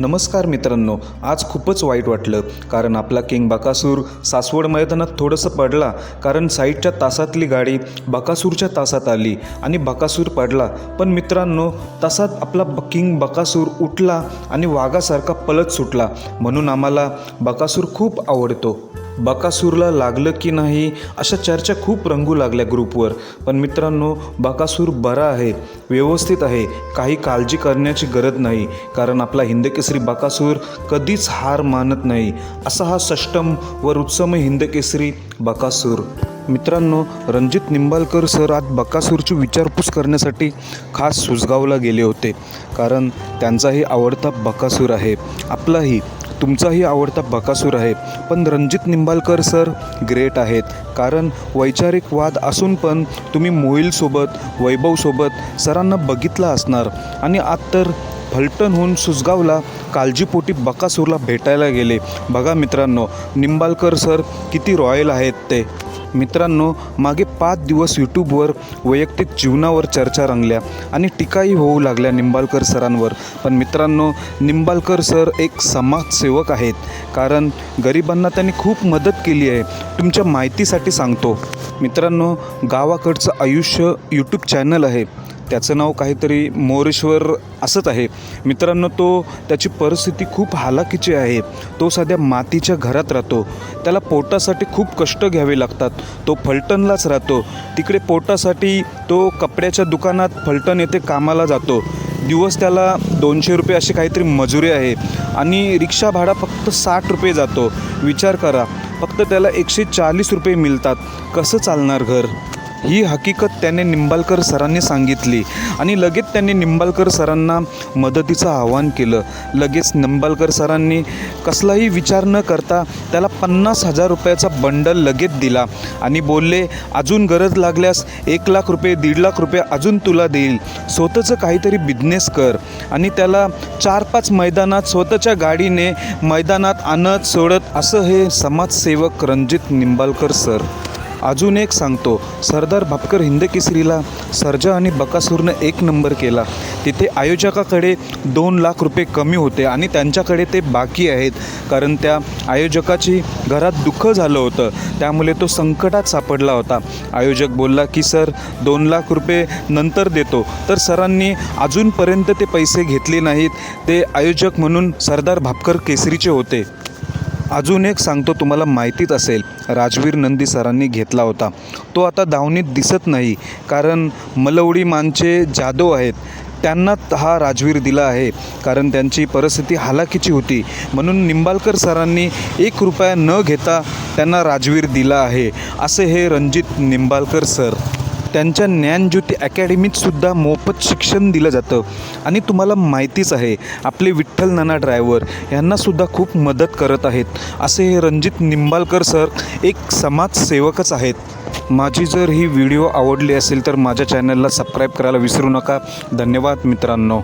नमस्कार मित्रांनो आज खूपच वाईट वाटलं कारण आपला किंग बकासूर सासवड मैदानात थोडंसं पडला कारण साईडच्या तासातली गाडी बकासूरच्या तासात आली आणि बकासूर पडला. पण मित्रांनो तासात आपला ब किंग बकासूर उठला आणि वाघासारखा पलत सुटला म्हणून आम्हाला बकासूर खूप आवडतो. बकासूरला लागलं की नाही अशा चर्चा खूप रंगू लागल्या ग्रुपवर. पण मित्रांनो बकासूर बरा आहे व्यवस्थित आहे काही काळजी करण्याची गरज नाही कारण आपला हिंदकेसरी बकासूर कधीच हार मानत नाही असा हा सष्टम व रुत्सम हिंदकेसरी बकासूर. मित्रांनो रणजित निंबाळकर सर आज बकासूरची विचारपूस करण्यासाठी खास सुजगावला गेले होते कारण त्यांचाही आवडता बकासूर आहे. आपलाही तुमचाही आवडता बकासूर आहे. पण रणजित निंबाळकर सर ग्रेट आहेत. कारण वैचारिक वाद असून पण तुम्ही मोहिलसोबत वैभवसोबत सरांना बघितलं असणार. आणि आत तर फलटणहून सुसगावला काळजीपोटी बकासूरला भेटायला गेले. बघा मित्रांनो निंबाळकर सर किती रॉयल आहेत ते. मित्रांनो मागे पाच दिवस यूट्यूबवर वैयक्तिक जीवनावर चर्चा रंगल्या आणि टीकाही होऊ लागल्या निंबाळकर सरांवर. पण मित्रांनो निंबाळकर सर एक समाजसेवक आहेत. कारण गरिबांना त्यांनी खूप मदत केली आहे. तुमच्या माहितीसाठी सांगतो. मित्रांनो गावाकडचं आयुष्य यूट्यूब चॅनल आहे. त्याचं नाव काहीतरी मोरेश्वर असंच आहे. मित्रांनो तो त्याची परिस्थिती खूप हालाकीची आहे. तो सध्या मातीच्या घरात राहतो. त्याला पोटासाठी खूप कष्ट घ्यावे लागतात. तो फलटणलाच राहतो. तिकडे पोटासाठी तो कपड्याच्या दुकानात फलटण येथे कामाला जातो. दिवस त्याला दोनशे रुपये अशी काहीतरी मजुरी आहे आणि रिक्षा भाडा फक्त साठ रुपये जातो. विचार करा फक्त त्याला एकशे चाळीस रुपये मिळतात. कसं चालणार घर? ही हकीकत त्याने निंबाळकर सरांनी सांगितली आणि लगेच त्यांनी निंबाळकर सरांना मदतीचं आवाहन केलं. लगेच निंबाळकर सरांनी कसलाही विचार न करता त्याला पन्नास हजार रुपयाचा बंडल लगेच दिला आणि बोलले अजून गरज लागल्यास एक लाख रुपये दीड लाख रुपये अजून तुला देईल. स्वतःचं काहीतरी बिझनेस कर. आणि त्याला चार पाच मैदानात स्वतःच्या गाडीने मैदानात आणत सोडत असं हे समाजसेवक रणजित निंबाळकर सर. अजून एक सांगतो. सरदार भापकर हिंदकेसरीला सर्जा आणि बकासूरनं एक नंबर केला. तिथे आयोजकाकडे दोन लाख रुपये कमी होते आणि त्यांच्याकडे ते बाकी आहेत. कारण त्या आयोजकाची घरात दुःख झालं होतं. त्यामुळे तो संकटात सापडला होता. आयोजक बोलला की सर दोन लाख रुपये नंतर देतो. तर सरांनी अजूनपर्यंत ते पैसे घेतले नाहीत. ते आयोजक म्हणून सरदार भापकर केसरीचे होते. अजून एक सांगतो तुम्हाला माहितीच असेल राजवीर नंदी सरांनी घेतला होता. तो आता दावणीत दिसत नाही कारण मलवडी मानचे जादव आहेत त्यांना हा राजवीर दिला आहे कारण त्यांची परिस्थिती हालाकीची होती. म्हणून निंबाळकर सरांनी एक रुपया न घेता त्यांना राजवीर दिला आहे असे हे रणजित निंबाळकर सर. त्यांच्या ज्ञानज्योती अकॅडमीतसुद्धा मोफत शिक्षण दिलं जातं. आणि तुम्हाला माहितीच आहे आपले विठ्ठल नाना ड्रायव्हर यांनासुद्धा खूप मदत करत आहेत. असे हे रणजित निंबाळकर सर एक समाजसेवकच आहेत. माझी जर ही व्हिडिओ आवडली असेल तर माझ्या चॅनलला सबस्क्राईब करायला विसरू नका. धन्यवाद मित्रांनो.